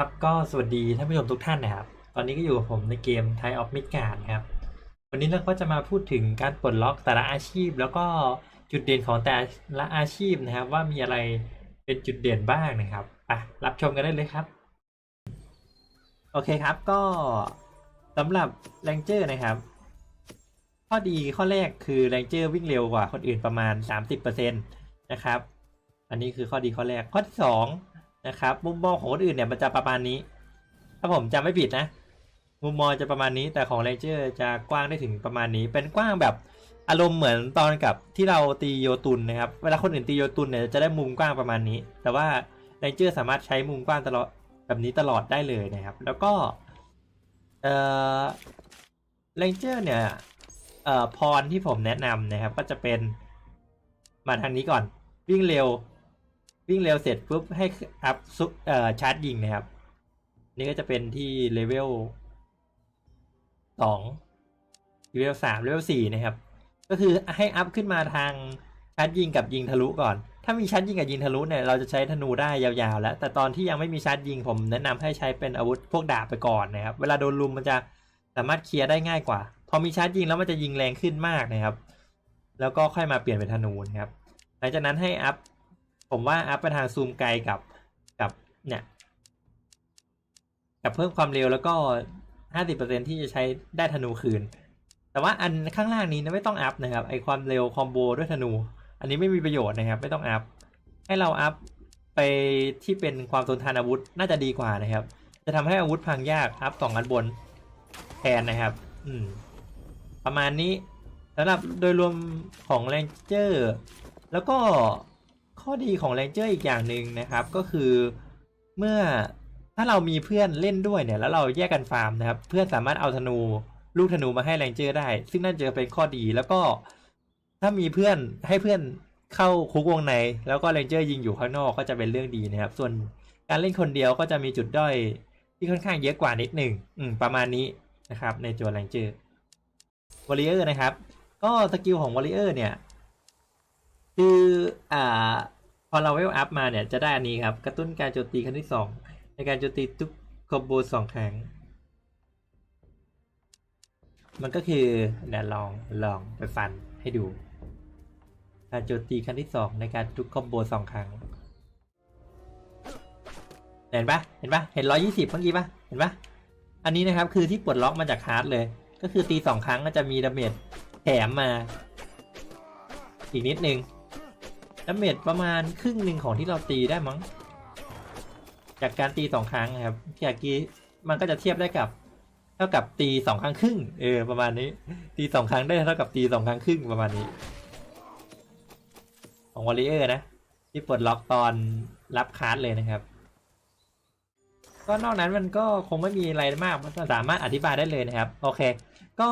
ครับก็สวัสดีท่านผู้ชมทุกท่านนะครับ ตอนนี้ก็อยู่กับผมในเกม Thai of Midgard นะครับ วันนี้เราก็จะมาพูดถึงการปลดล็อกแต่ละอาชีพ แล้วก็จุดเด่นของแต่ละอาชีพนะครับ ว่ามีอะไรเป็นจุดเด่นบ้างนะครับไปรับชมกันได้เลยครับ โอเคครับก็สำหรับแรงเจอร์นะครับ ข้อดีข้อแรกคือแรงเจอร์วิ่งเร็วกว่าคนอื่นประมาณ 30%นะครับ อันนี้คือข้อดีข้อแรกข้อที่สอง นะครับ มุมมองของคนอื่นเนี่ยมันจะประมาณนี้ ถ้าผมจำไม่ผิดนะ มุมมองจะประมาณนี้ แต่ของเลเจอร์จะกว้างได้ถึงประมาณนี้ เป็นกว้างแบบอารมณ์เหมือนตอนกับที่เราตีโยตุนนะครับ เวลาคนอื่นตีโยตุนเนี่ยจะได้มุมกว้างประมาณนี้ แต่ว่าเลเจอร์สามารถใช้มุมกว้างตลอดแบบนี้ตลอดได้เลยนะครับ แล้วก็เอ่อเลเจอร์เนี่ยเอ่อพรที่ผมแนะนำนะครับ ก็จะเป็นมาทางนี้ก่อน วิ่งเร็ว วิ่งเร็วเสร็จปุ๊บให้อัพซุเอ่อชาร์จยิงนะครับ นี่ก็จะเป็นที่เลเวลสองเลเวลสามเลเวลสี่นะครับ ก็คือให้อัพขึ้นมาทางชาร์จยิงกับยิงทะลุก่อน ถ้ามีชาร์จยิงกับยิงทะลุเนี่ยเราจะใช้ธนูได้ยาวๆ แล้ว แต่ตอนที่ยังไม่มีชาร์จยิงผมแนะนำให้ใช้เป็นอาวุธพวกดาบไปก่อนนะครับ เวลาโดนลุมมันจะสามารถเคลียร์ได้ง่ายกว่า พอมีชาร์จยิงแล้วมันจะยิงแรงขึ้นมากนะครับ แล้วก็ค่อยมาเปลี่ยนเป็นธนูนะครับ หลังจากนั้นให้อัพ ผมว่าอัพไปทางซูมไกลกับกับเนี่ยกับเพิ่มความเร็วแล้วก็ห้าสิบเปอร์เซ็นที่จะใช้ได้ธนูคืน แต่ว่าอันข้างล่างนี้นะไม่ต้องอัพนะครับไอความเร็วคอมโบด้วยธนู อันนี้ไม่มีประโยชน์นะครับ ไม่ต้องอัพให้เราอัพไปที่เป็นความทนทานอาวุธน่าจะดีกว่านะครับ จะทำให้อาวุธพังยากอัพสองอันบนแทนนะครับ อืม ประมาณนี้สำหรับโดยรวมของแรงเจอร์ แล้วก็ ข้อดีของแรงเจอร์อีกอย่างหนึ่งนะครับ ก็คือเมื่อถ้าเรามีเพื่อนเล่นด้วยเนี่ย แล้วเราแยกกันฟาร์มนะครับ เพื่อนสามารถเอาธนูลูกธนูมาให้แรงเจอร์ได้ ซึ่งนั่นจะเป็นข้อดีแล้วก็ถ้ามีเพื่อนให้เพื่อนเข้าคุกวงใน แล้วก็แรงเจอร์ยิงอยู่ข้างนอกก็จะเป็นเรื่องดีนะครับ ส่วนการเล่นคนเดียวก็จะมีจุดด้อยที่ค่อนข้างเยอะกว่านิดหนึ่งอืมประมาณนี้นะครับ ในตัวแรงเจอร์วอริเออร์นะครับ ก็สกิลของวอริเออร์เนี่ย คืออ่าพอเราเวลอัพมาเนี่ยจะได้อันนี้ครับ กระตุ้นการโจมตีครั้งที่สองในการโจมตีทุกคอมโบสองครั้ง มันก็คือเดี๋ยวลองลองไปฟันให้ดู การโจมตีครั้งที่สองในการทุกคอมโบสองครั้ง เห็นปะเห็นปะเห็นร้อยี่สิบเมื่อกี้ปะเห็นปะอันนี้นะครับคือที่ปลดล็อกมาจากฮาร์ดเลย ก็คือตีสองครั้งก็จะมีดาเมจแถมมา อีกนิดนึง ดาเมจประมาณครึ่งหนึ่งของที่เราตีได้มั้ง จากการตีสองครั้งครับจากกี้มันก็จะเทียบได้กับเท่ากับตีสองครั้งครึ่งเออประมาณนี้ ตีสองครั้งได้เท่ากับตีสองครั้งครึ่งประมาณนี้ ของวอลเลเยอร์นะ ที่ปลดล็อกตอนรับคาร์ดเลยนะครับ ก็นอกนั้นมันก็คงไม่มีอะไรมากมันสามารถอธิบายได้เลยนะครับ โอเค ก็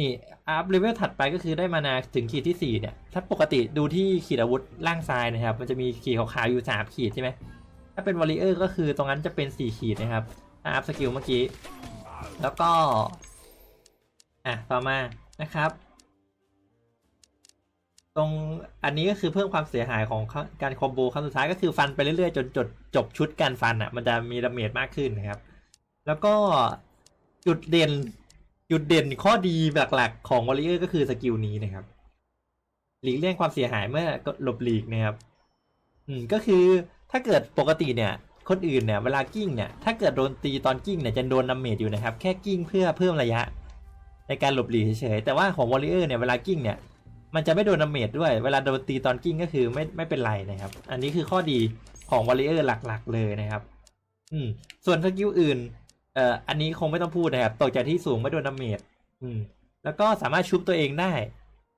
นี่อัพเลเวลถัดไปก็คือได้มานาถึงขีดที่ 4 เนี่ย ถ้าปกติดูที่ขีดอาวุธล่างซ้ายนะครับ มันจะมีขีดขาวๆอยู่ 3 ขีดใช่ไหม ถ้าเป็นวอลเลเยอร์ก็คือตรงนั้นจะเป็น 4 ขีดนะครับถ้าอัพสกิลเมื่อกี้ แล้วก็ อะ ต่อมานะครับ ตรงอันนี้ก็คือเพิ่มความเสียหายของการคอมโบครั้งสุดท้ายก็คือฟันไปเรื่อยๆ จนจดจบชุดการฟันอะ มันจะมีดาเมจมากขึ้นนะครับ แล้วก็จุดเด่น จุดเด่นข้อดีหลักๆของวอลเลเยอร์ก็คือสกิลนี้นะครับหลีกเลี่ยงความเสียหายเมื่อหลบหลีกนะครับอืมก็คือถ้าเกิดปกติเนี่ย คนอื่นเนี่ยเวลากิ้งเนี่ยถ้าเกิดโดนตีตอนกิ้งเนี่ยจะโดนดาเมจอยู่นะครับ แค่กิ้งเพื่อเพิ่มระยะ ในการหลบหลีกเฉยๆแต่ว่าของวอลเลเยอร์เนี่ยเวลากิ้งเนี่ยมันจะไม่โดนดาเมจด้วย เวลาโดนตีตอนกิ้งก็คือไม่ไม่เป็นไรนะครับ อันนี้คือข้อดีของวอลเลเยอร์หลักๆ เลยนะครับ อืมส่วนสกิลอื่น เอ่ออันนี้คงไม่ต้องพูดนะครับตกจากที่สูงไม่โดนดาเมจอืม แล้วก็สามารถชุบตัวเองได้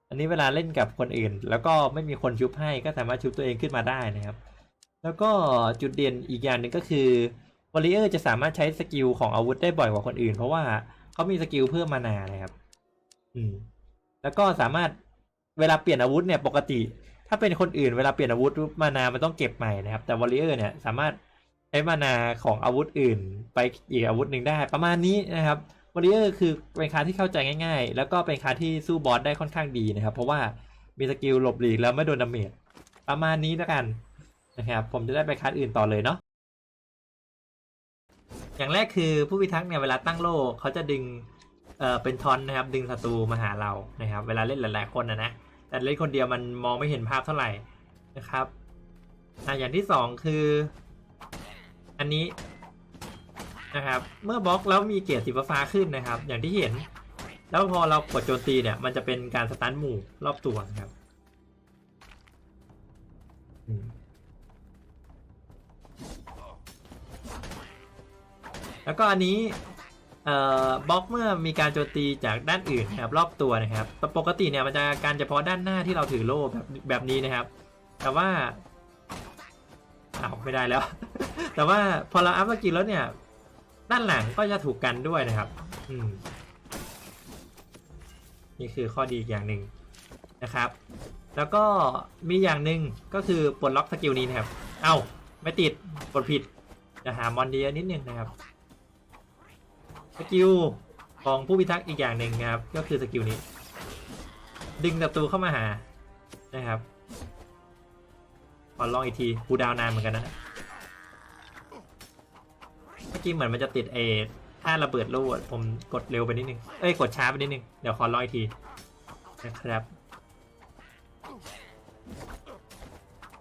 อันนี้เวลาเล่นกับคนอื่น แล้วก็ไม่มีคนชุบให้ก็สามารถชุบตัวเองขึ้นมาได้นะครับ แล้วก็จุดเด่นอีกอย่างหนึ่งก็คือวอลเลเยอร์จะสามารถใช้สกิลของอาวุธได้บ่อยกว่าคนอื่น เพราะว่าเขามีสกิลเพิ่มมานานะครับ อืม แล้วก็สามารถเวลาเปลี่ยนอาวุธเนี่ยปกติ ถ้าเป็นคนอื่นเวลาเปลี่ยนอาวุธมานามันต้องเก็บใหม่นะครับ แต่วอลเลเยอร์เนี่ยสามารถ ใช้มานาของอาวุธอื่น ไปอีกอาวุธหนึ่งได้ ประมาณนี้นะครับวอลเลเยอร์คือเป็นคาที่เข้าใจง่าย ๆ แล้วก็เป็นคาที่สู้บอสได้ค่อนข้างดีนะครับ เพราะว่ามีสกิลหลบหลีกแล้วไม่โดนดาเมจประมาณนี้แล้วกันนะครับ ผมจะได้ไปคัดอื่นต่อเลยเนาะอย่างแรกคือผู้พิทักษ์เนี่ยเวลาตั้งโล่เขาจะดึงเอ่อเป็นทอนนะครับ ดึงศัตรูมาหาเรานะครับ เวลาเล่นหลายๆคนนะนะแต่เล่นคนเดียวมันมองไม่เห็นภาพเท่าไหร่นะครับอะอย่างที่สองคือ อันนี้นะครับ เมื่อบล็อกแล้วมีเกียรติสีฟ้าขึ้นนะครับ อย่างที่เห็น แล้วพอเรากดโจมตีเนี่ย มันจะเป็นการสตันหมู่รอบตัวนะครับแล้วก็อันนี้เอ่อบล็อกเมื่อมีการโจมตีจากด้านอื่นนะครับรอบตัวนะครับแต่ปกติเนี่ยมันจะการเฉพาะด้านหน้าที่เราถือโล่แบบแบบนี้นะครับ แต่ว่าอ้าวไม่ได้แล้ว แต่ว่าพอเราอัพสกิลแล้วเนี่ย ด้านหลังก็จะถูกกันด้วยนะครับ อืม นี่คือข้อดีอีกอย่างหนึ่งนะครับ แล้วก็มีอย่างหนึ่งก็คือปลดล็อกสกิลนี้นะครับ เอ้า ไม่ติดกดผิดจะหามอนดีนิดนึงนะครับสกิลของผู้พิทักษ์อีกอย่างหนึ่งครับ ก็คือสกิลนี้ ดึงศัตรูเข้ามาหานะครับขอลองอีกทีคูดาวน์นานเหมือนกันนะ มื่อกี้เหมือนมันจะติดเอถ้าระเบิดลูกผมกดเร็วไปนิดนึง เอ้ยกดช้าไปนิดนึง เดี๋ยวขอลออีกทีนะครับ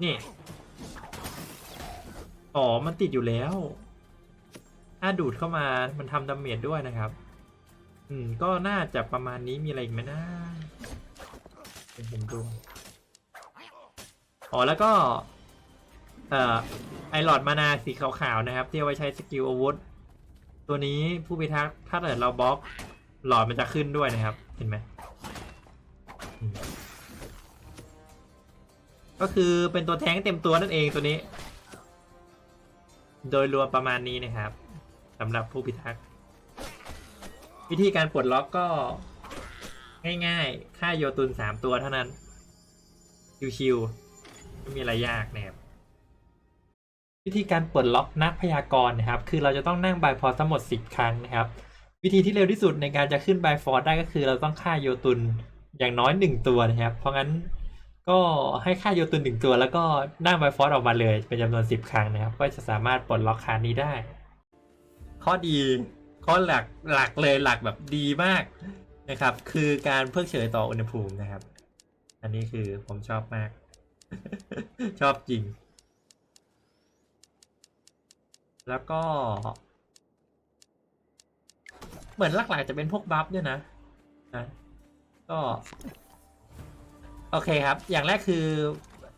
นี่ อ๋อ มันติดอยู่แล้ว ถ้าดูดเข้ามา มันทำดาเมจด้วยนะครับ อืม ก็น่าจะประมาณนี้มีอะไรอีกไหมนะเดี๋ยวผมดู อ๋อ แล้วก็ เอ่อไอหลอดมานาสีขาวๆนะครับที่เอาไว้ใช้สกิลอาวุธ ตัวนี้ผู้พิทักษ์ถ้าเกิดเราบล็อกหลอดมันจะขึ้นด้วยนะครับ เห็นไหมก็คือเป็นตัวแท้งเต็มตัวนั่นเองตัวนี้ โดยรวมประมาณนี้นะครับสำหรับผู้พิทักษ์วิธีการปลดล็อกก็ง่ายๆ ค่าโยตุนสามตัวเท่านั้น ชิวๆไม่มีอะไรยากนะครับ วิธีการปลดล็อกนักพยากรณ์นะครับ คือเราจะต้องนั่งบายฟอร์ทั้งหมด 10 ครั้งนะครับ วิธีที่เร็วที่สุดในการจะขึ้นบายฟอร์ได้ก็คือเราต้องฆ่าโยตุนอย่างน้อย 1 ตัวนะครับ เพราะงั้นก็ให้ฆ่าโยตุนหนึ่งตัว แล้วก็นั่งบายฟอร์ออกมาเลยเป็นจำนวน 10 ครั้งนะครับ ก็จะสามารถปลดล็อกคานนี้ได้ ข้อดีข้อหลักหลักเลยหลักแบบดีมากนะครับ คือการเพิกเฉยต่ออุณหภูมินะครับ อันนี้คือผมชอบมาก ชอบจริง แล้วก็ เหมือนหลักๆจะเป็นพวกบัฟเนี่ยนะนะก็ โอเคครับ อย่างแรกคือ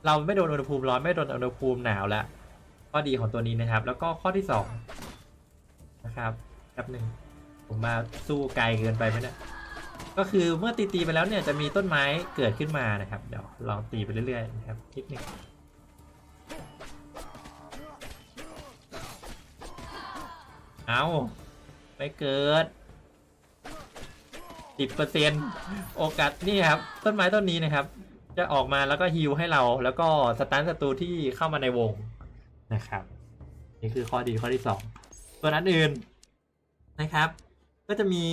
เราไม่โดนอุณหภูมิร้อนไม่โดนอุณหภูมิหนาวแล้วข้อดีของตัวนี้นะครับ แล้วก็ข้อที่สองนะครับแป๊บหนึ่งผมมาสู้ไกลเกินไปไหมเนี่ยก็คือเมื่อตีตีไปแล้วเนี่ยจะมีต้นไม้เกิดขึ้นมานะครับ เดี๋ยวลองตีไปเรื่อยๆนะครับนิดหนึง เอาไม่เกิดสิบเปอร์เซ็นโอกาสนี่ครับ ต้นไม้ต้นนี้นะครับ จะออกมาแล้วก็ฮิวให้เรา แล้วก็สตันศัตรูที่เข้ามาในวงนะครับ นี่คือข้อดีข้อที่สองส่วนอันอื่นนะครับ ก็จะมี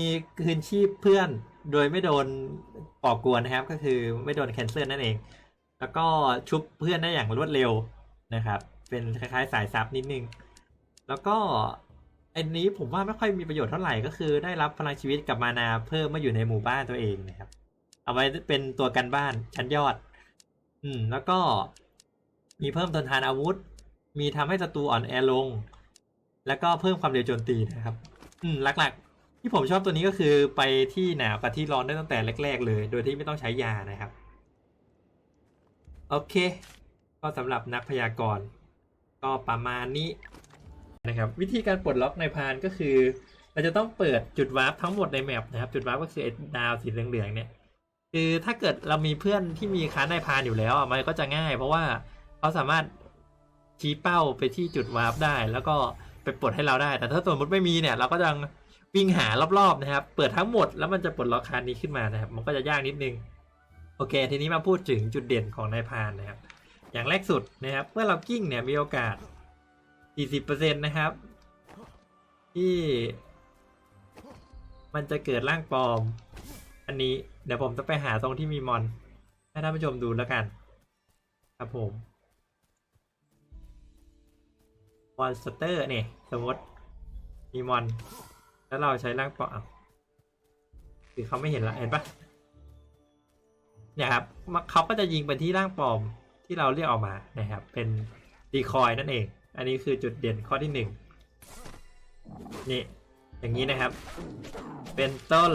คืนชีพเพื่อนโดยไม่โดนก่อกวนนะครับ ก็คือไม่โดนแคนเซิลนั่นเอง แล้วก็ชุบเพื่อนได้อย่างรวดเร็วนะครับ เป็นคล้ายๆสายซับนิดนึง แล้วก็ อันนี้ผมว่าไม่ค่อยมีประโยชน์เท่าไหร่ก็คือได้รับพลังชีวิตกับมานาเพิ่มมาอยู่ในหมู่บ้านตัวเองนะครับ เอาไว้เป็นตัวกันบ้านชั้นยอด อืม แล้วก็มีเพิ่มทนทานอาวุธ มีทำให้ศัตรูอ่อนแอลง แล้วก็เพิ่มความเร็วโจมตีนะครับ อืมหลักๆ ที่ผมชอบตัวนี้ก็คือไปที่หนาวกับที่ร้อนได้ตั้งแต่แรก ๆ เลย โดยที่ไม่ต้องใช้ยานะครับ โอเค ก็สำหรับนักพยากรณ์ก็ประมาณนี้ นะครับวิธีการปลดล็อกในพานก็คือ เราจะต้องเปิดจุดวาร์ปทั้งหมดในแมปนะครับ จุดวาร์ปก็คืออดาวสีเหลืองๆเนี่ยคือถ้าเกิดเรามีเพื่อนที่มีค้าในพานอยู่แล้วมันก็จะง่าย เพราะว่าเขาสามารถชี้เป้าไปที่จุดวาร์ปได้ แล้วก็ไปปลดให้เราได้ แต่ถ้าสมมติไม่มีเนี่ยเราก็จะวิ่งหารอบๆนะครับ เปิดทั้งหมดแล้วมันจะปลดล็อกคานนี้ขึ้นมานะครับ มันก็จะยากนิดนึง โอเค ทีนี้มาพูดถึงจุดเด่นของนายพานนะครับ อย่างแรกสุดนะครับ เมื่อเรากิ้งเนี่ยมีโอกาส 40%นะครับ ที่ มันจะเกิดร่างปลอม อันนี้เดี๋ยวผมจะไปหาตรงที่มีมอน ให้ท่านผู้ชมดูแล้วกัน ครับผมมอนสเตอร์เนี่ยสมมติมีมอน แล้วเราใช้ร่างปลอมอ้าวคือเขาไม่เห็นละเห็นปะเนี่ยครับเขาก็จะยิงไปที่ร่างปลอมที่เราเรียกออกมานะครับ เป็นดีคอยนั่นเอง อันนี้คือจุดเด่นข้อที่หนึ่งนี่ อย่างนี้นะครับ เป็นต้น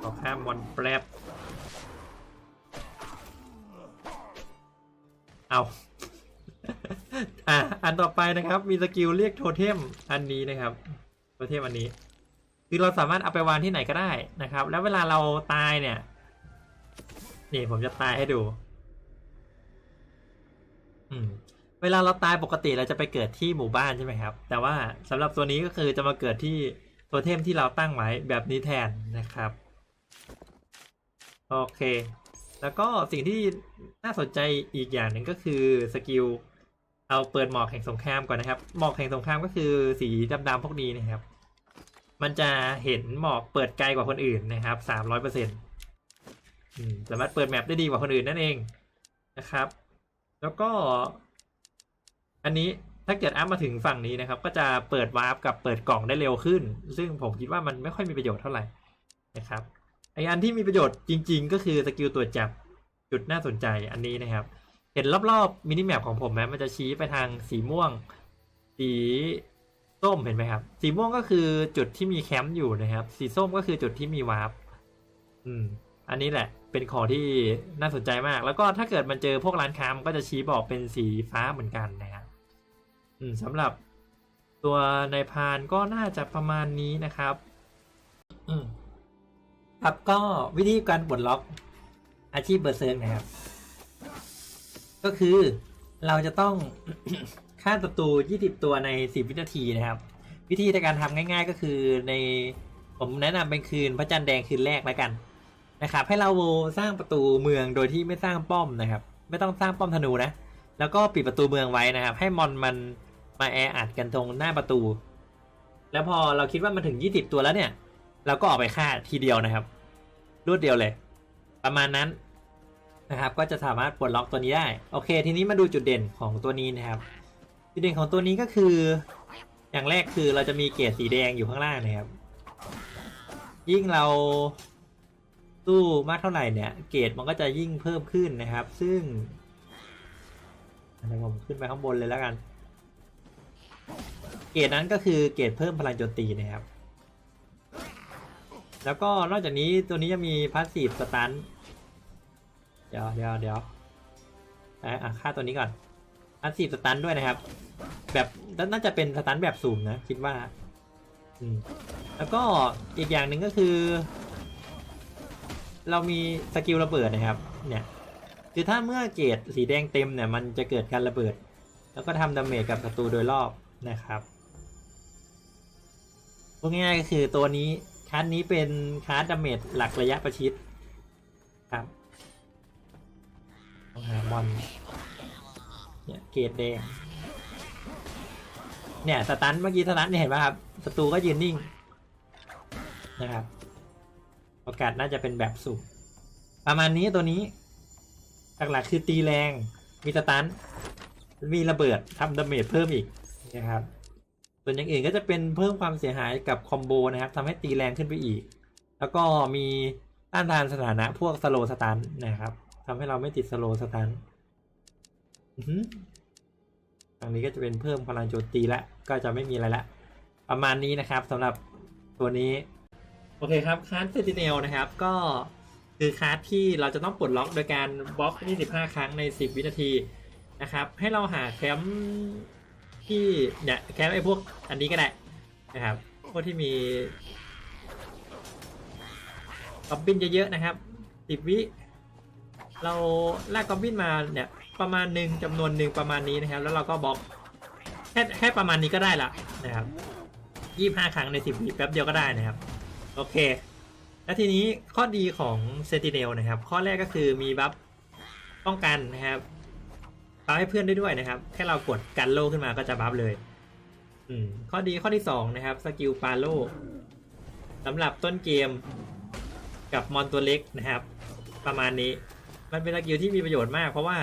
ขอข้ามมอนแป๊บเอาอะอันต่อไปนะครับ มีสกิลเรียกโทเทมอันนี้นะครับ โทเทมอันนี้ คือเราสามารถเอาไปวางที่ไหนก็ได้นะครับ แล้วเวลาเราตายเนี่ย นี่ผมจะตายให้ดู อืม เวลาเราตายปกติเราจะไปเกิดที่หมู่บ้านใช่ไหมครับ แต่ว่าสำหรับตัวนี้ก็คือจะมาเกิดที่โทเทมที่เราตั้งไว้แบบนี้แทนนะครับ โอเค แล้วก็สิ่งที่น่าสนใจอีกอย่างหนึ่งก็คือสกิลเอาเปิดหมอกแห่งสงครามก่อนนะครับ หมอกแห่งสงครามก็คือสีดำๆพวกนี้นะครับ มันจะเห็นหมอกเปิดไกลกว่าคนอื่นนะครับสามร้อยเปอร์เซ็นต์ สามารถเปิดแมปได้ดีกว่าคนอื่นนั่นเองนะครับ แล้วก็ อันนี้ถ้าเกิดอัพมาถึงฝั่งนี้นะครับ ก็จะเปิดวาร์ปกับเปิดกล่องได้เร็วขึ้น ซึ่งผมคิดว่ามันไม่ค่อยมีประโยชน์เท่าไหร่นะครับไออันที่มีประโยชน์จริง ๆ ก็คือสกิลตรวจจับจุดน่าสนใจอันนี้นะครับ เห็นรอบๆมินิแมปของผมไหมมันจะชี้ไปทางสีม่วง สีส้มเห็นไหมครับ สีม่วงก็คือจุดที่มีแคมป์อยู่นะครับ สีส้มก็คือจุดที่มีวาร์ปอืม อันนี้แหละเป็นของที่น่าสนใจมาก แล้วก็ถ้าเกิดมันเจอพวกร้านค้ามันก็จะชี้บอกเป็นสีฟ้าเหมือนกันนะครับอืมสำหรับตัวในพานก็น่าจะประมาณนี้นะครับ อืมครับก็วิธีการปลดล็อกอาชีพเบอร์เซิร์กนะครับ ก็คือเราจะต้องฆ่าศัตรู20 ตัวใน 10 วินาทีนะครับ วิธีในการทำง่าย ๆ ก็คือในผมแนะนำเป็นคืนพระจันทร์แดงคืนแรกแล้วกัน นะครับ ให้เราสร้างประตูเมืองโดยที่ไม่สร้างป้อมนะครับ ไม่ต้องสร้างป้อมธนูนะ แล้วก็ปิดประตูเมืองไว้นะครับ ให้มอนมันมาแออัดกันตรงหน้าประตู แล้วพอเราคิดว่ามันถึง 20 ตัวแล้วเนี่ย เราก็ออกไปฆ่าทีเดียวนะครับ รวดเดียวเลย ประมาณนั้นนะครับ ก็จะสามารถปลดล็อกตัวนี้ได้ โอเค ทีนี้มาดูจุดเด่นของตัวนี้นะครับ จุดเด่นของตัวนี้ก็คือ อย่างแรกคือเราจะมีเกรดสีแดงอยู่ข้างล่างนะครับ ยิ่งเรา สู้มากเท่าไหร่เนี่ย เกรดมันก็จะยิ่งเพิ่มขึ้นนะครับ ซึ่งเดี๋ยวผมขึ้นไปข้างบนเลยแล้วกัน เกรดนั้นก็คือเกรดเพิ่มพลังโจมตีนะครับ แล้วก็นอกจากนี้ตัวนี้จะมีพาสซีฟสตันเดี๋ยวเดี๋ยวเดี๋ยวอะค่าตัวนี้ก่อนพาสซีฟสตันด้วยนะครับ แบบน่าจะเป็นสตันแบบสูงนะคิดว่า อืมแล้วก็อีกอย่างหนึ่งก็คือ เรามีสกิลระเบิดนะครับ เนี่ย คือถ้าเมื่อเกรดสีแดงเต็มเนี่ยมันจะเกิดการระเบิด แล้วก็ทำดาเมจกับศัตรูโดยรอบนะครับพูดง่ายๆก็คือตัวนี้คาร์นี้เป็นคาร์ดาเมจหลักระยะประชิดครับต้องหามอนเนี่ยเกรดแดงเนี่ยสตันเมื่อกี้สตันเนี่ยเห็นไหมครับศัตรูก็ยืนนิ่งนะครับ โอกาสน่าจะเป็นแบบสูงประมาณนี้ตัวนี้ หลักๆคือตีแรง มีสตันมีระเบิดทำดาเมจเพิ่มอีกนะครับ ส่วนอย่างอื่นก็จะเป็นเพิ่มความเสียหายกับคอมโบนะครับทำให้ตีแรงขึ้นไปอีก แล้วก็มีต้านทานสถานะพวกสโลสตันนะครับทำให้เราไม่ติดสโลสตันทางนี้ก็จะเป็นเพิ่มพลังโจมตีละ ก็จะไม่มีอะไรละ ประมาณนี้นะครับสำหรับตัวนี้ โอเคครับคาร์ดเซติเนลนะครับ ก็คือคาร์ดที่เราจะต้องปลดล็อกโดยการบล็อก 25 ครั้งใน 10 วินาทีนะครับ ให้เราหาแคมป์ที่เนี่ยแคมป์ไอ้พวกอันนี้ก็ได้นะครับ พวกที่มีกอบบินเยอะๆนะครับ 10 วิ เราลากกอบบินมาเนี่ยประมาณหนึ่งจำนวนหนึ่งประมาณนี้นะครับ แล้วเราก็บล็อกแค่แค่ประมาณนี้ก็ได้ละนะครับ 25 ครั้งใน 10 วิแป๊บเดียวก็ได้นะครับ โอเค แล้วทีนี้ข้อดีของเซติเนลนะครับ ข้อแรกก็คือมีบัฟป้องกันนะครับบัฟให้เพื่อนได้ด้วยนะครับ แค่เรากดกันโลขึ้นมาก็จะบัฟเลย อืม ข้อดีข้อที่สองนะครับ สกิลปาโลสำหรับต้นเกมกับมอนตัวเล็กนะครับ ประมาณนี้ มันเป็นสกิลที่มีประโยชน์มาก เพราะว่า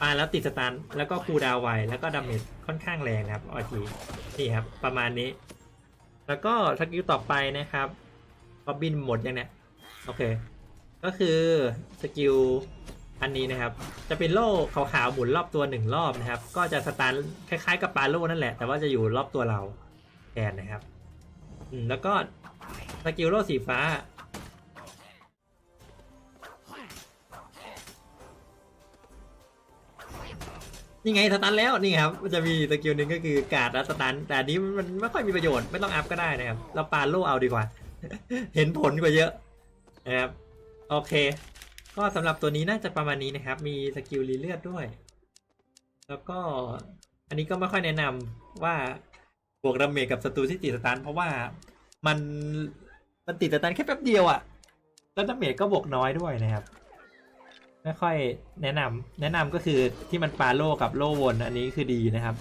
ปาแล้วติดสตันแล้วก็คูดาวไวแล้วก็ดาเมจค่อนข้างแรงนะครับออทีนี่ครับ ประมาณนี้ แล้วก็สกิลต่อไปนะครับ ก็บินหมดยังเนี่ย โอเค ก็คือสกิลอันนี้นะครับ จะเป็นโล่ขาวๆหมุนรอบตัวหนึ่งรอบนะครับ ก็จะสตาร์ทคล้ายๆกับปาโล่นั่นแหละ แต่ว่าจะอยู่รอบตัวเราแทนนะครับอืมแล้วก็สกิลโล่สีฟ้า นี่ไงสตันแล้วนี่ครับมันจะมีสกิลหนึ่งก็คือการ์ดและสตัน แต่อันนี้มันไม่ค่อยมีประโยชน์ไม่ต้องอัพก็ได้นะครับ เราปาโล่เอาดีกว่า เห็นผลกว่าเยอะนะครับโอเค ก็สำหรับตัวนี้น่าจะประมาณนี้นะครับ มีสกิลรีเลือดด้วย แล้วก็อันนี้ก็ไม่ค่อยแนะนำว่าบวกดาเมจกับศัตรูที่ติดสตันเพราะว่ามันมันติดสตันแค่แป๊บเดียวอะ่ะแล้วดาเมจก็บวกน้อยด้วยนะครับไม่ค่อยแนะนำแนะนำก็คือที่มันปาโลกับโลวนอันนี้คือดีนะครับ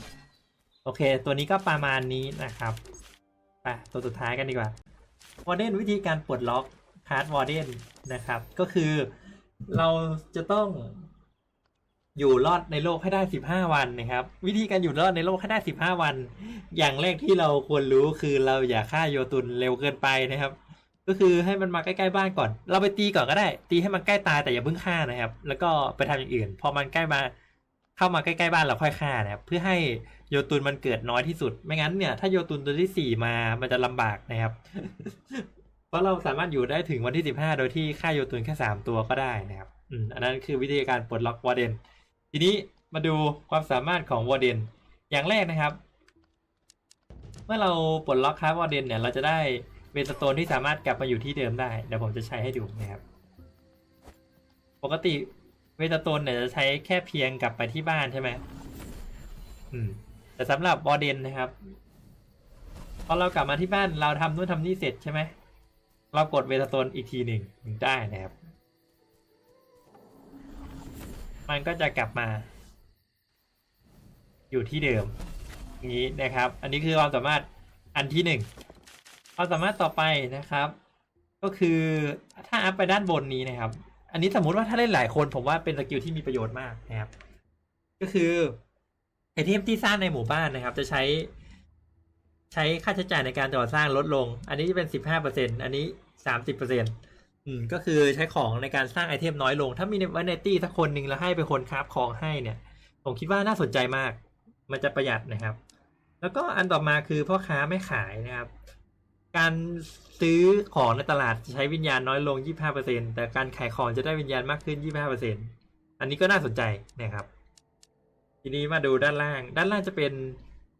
โอเค ตัวนี้ก็ประมาณนี้นะครับไปตัวสุดท้ายกันดีกว่า วอร์เดนวิธีการปลดล็อกฮาร์ดวอร์เดนนะครับ ก็คือเราจะต้องอยู่รอดในโลกให้ได้ 15 วันนะครับ วิธีการอยู่รอดในโลกให้ได้ 15 วัน อย่างแรกที่เราควรรู้คือเราอย่าฆ่าโยตุนเร็วเกินไปนะครับ ก็คือให้มันมาใกล้ๆบ้านก่อน เราไปตีก่อนก็ได้ ตีให้มันใกล้ตายแต่อย่าเพิ่งฆ่านะครับ แล้วก็ไปทำอย่างอื่น พอมันใกล้มาเข้ามาใกล้ๆบ้านเราค่อยฆ่านะครับ เพื่อให้ โยตุนมันเกิดน้อยที่สุด ไม่งั้นเนี่ย ถ้าโยตุนตัวที่สี่มามันจะลำบากนะครับ เพราะเราสามารถอยู่ได้ถึงวันที่สิบห้าโดยที่ฆ่าโยตุนแค่สามตัวก็ได้นะครับอืมอันนั้นคือวิธีการปลดล็อกวอร์เดน ทีนี้มาดูความสามารถของวอร์เดน อย่างแรกนะครับ เมื่อเราปลดล็อกคาร์วอร์เดนเนี่ย เราจะได้เวสโตนที่สามารถกลับมาอยู่ที่เดิมได้ เดี๋ยวผมจะใช้ให้ดูนะครับ ปกติเวสโตนเนี่ยจะใช้แค่เพียงกลับไปที่บ้านใช่ไหมอืม แต่สำหรับวอร์เดนนะครับพอเรากลับมาที่บ้านเราทำนู่นทำนี่เสร็จใช่ไหมเรากดเวสโตนอีกทีหนึ่งถึงได้นะครับ มันก็จะกลับมา อยู่ที่เดิมอย่างนี้นะครับ อันนี้คือความสามารถอันที่หนึ่งความสามารถต่อไปนะครับ ก็คือถ้าอัพไปด้านบนนี้นะครับ อันนี้สมมุติว่าถ้าเล่นหลายคนผมว่าเป็นสกิลที่มีประโยชน์มากนะครับ ก็คือ ไอเทมที่สร้างในหมู่บ้านนะครับ จะใช้ ใช้ค่าใช้จ่ายในการก่อสร้างลดลง อันนี้จะเป็นสิบห้าเปอร์เซ็นอันนี้สามสิบเปอร์เซ็นอืมก็คือใช้ของในการสร้างไอเทมน้อยลง ถ้ามีไว้ในตี้สักคนหนึ่งแล้วให้เป็นคนคราฟของให้เนี่ย ผมคิดว่าน่าสนใจมาก มันจะประหยัดนะครับ แล้วก็อันต่อมาคือพ่อค้าไม่ขายนะครับ การซื้อของในตลาดจะใช้วิญญาณน้อยลง 25%แต่การขายของจะได้วิญญาณมากขึ้น 25%อันนี้ก็น่าสนใจนะครับ ทีนี้มาดูด้านล่าง ด้านล่างจะเป็น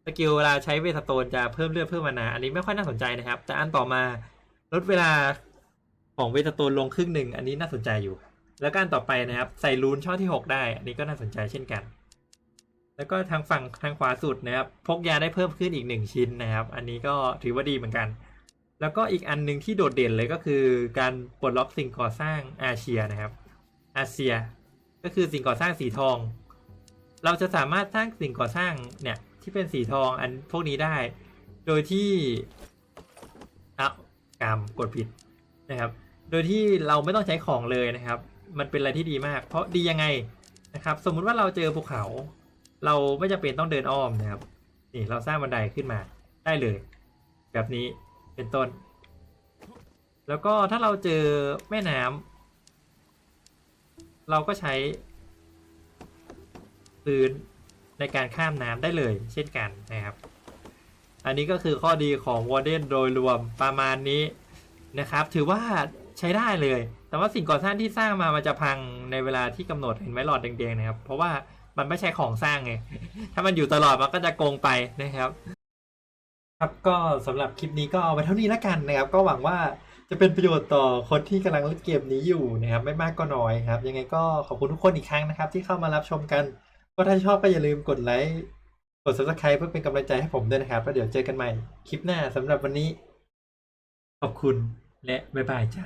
สกิลเวลาใช้เวทสโตนจะเพิ่มเลือดเพิ่มมานา อันนี้ไม่ค่อยน่าสนใจนะครับ แต่อันต่อมาลดเวลาของเวทสโตนลงครึ่งหนึ่ง อันนี้น่าสนใจอยู่ แล้วก็อันต่อไปนะครับใส่รูนช่อที่ 6 ได้ อันนี้ก็น่าสนใจเช่นกัน แล้วก็ทางฝั่งทางขวาสุดนะครับพกยาได้เพิ่มขึ้นอีกหนึ่งชิ้นนะครับ อันนี้ก็ถือว่าดีเหมือนกัน แล้วก็อีกอันหนึ่งที่โดดเด่นเลยก็คือ การปลดล็อกสิ่งก่อสร้างอาเซียนะครับ อาเซีย ก็คือสิ่งก่อสร้างสีทอง เราจะสามารถสร้างสิ่งก่อสร้างเนี่ยที่เป็นสีทองอันพวกนี้ได้ โดยที่อะกรรมกดผิดนะครับ โดยที่เราไม่ต้องใช้ของเลยนะครับ มันเป็นอะไรที่ดีมาก เพราะดียังไงนะครับ สมมุติว่าเราเจอภูเขา เราไม่จำเป็นต้องเดินอ้อมนะครับ นี่เราสร้างบันไดขึ้นมาได้เลย แบบนี้เป็นต้น แล้วก็ถ้าเราเจอแม่น้ำเราก็ใช้ พื้นในการข้ามน้ำได้เลย เช่นกันนะครับ อันนี้ก็คือข้อดีของวอร์เดนโดยรวมประมาณนี้นะครับ ถือว่าใช้ได้เลย แต่ว่าสิ่งก่อสร้างที่สร้างมามันจะพังในเวลาที่กำหนดเห็นไหมหลอดแดงๆนะครับ เพราะว่ามันไม่ใช่ของสร้างไง ถ้ามันอยู่ตลอดมันก็จะโกงไปนะครับ ครับก็สำหรับคลิปนี้ก็เอาไว้เท่านี้แล้วกันนะครับ ก็หวังว่าจะเป็นประโยชน์ต่อคนที่กำลังเล่นเกมนี้อยู่นะครับ ไม่มากก็น้อยครับ ยังไงก็ขอบคุณทุกคนอีกครั้งนะครับ ที่เข้ามารับชมกัน ก็ถ้าชอบก็อย่าลืมกดไลค์ กด subscribe เพื่อเป็นกำลังใจให้ผมด้วยนะครับ แล้วเดี๋ยวเจอกันใหม่คลิปหน้าสำหรับวันนี้ ขอบคุณและบ๊ายบายจ้า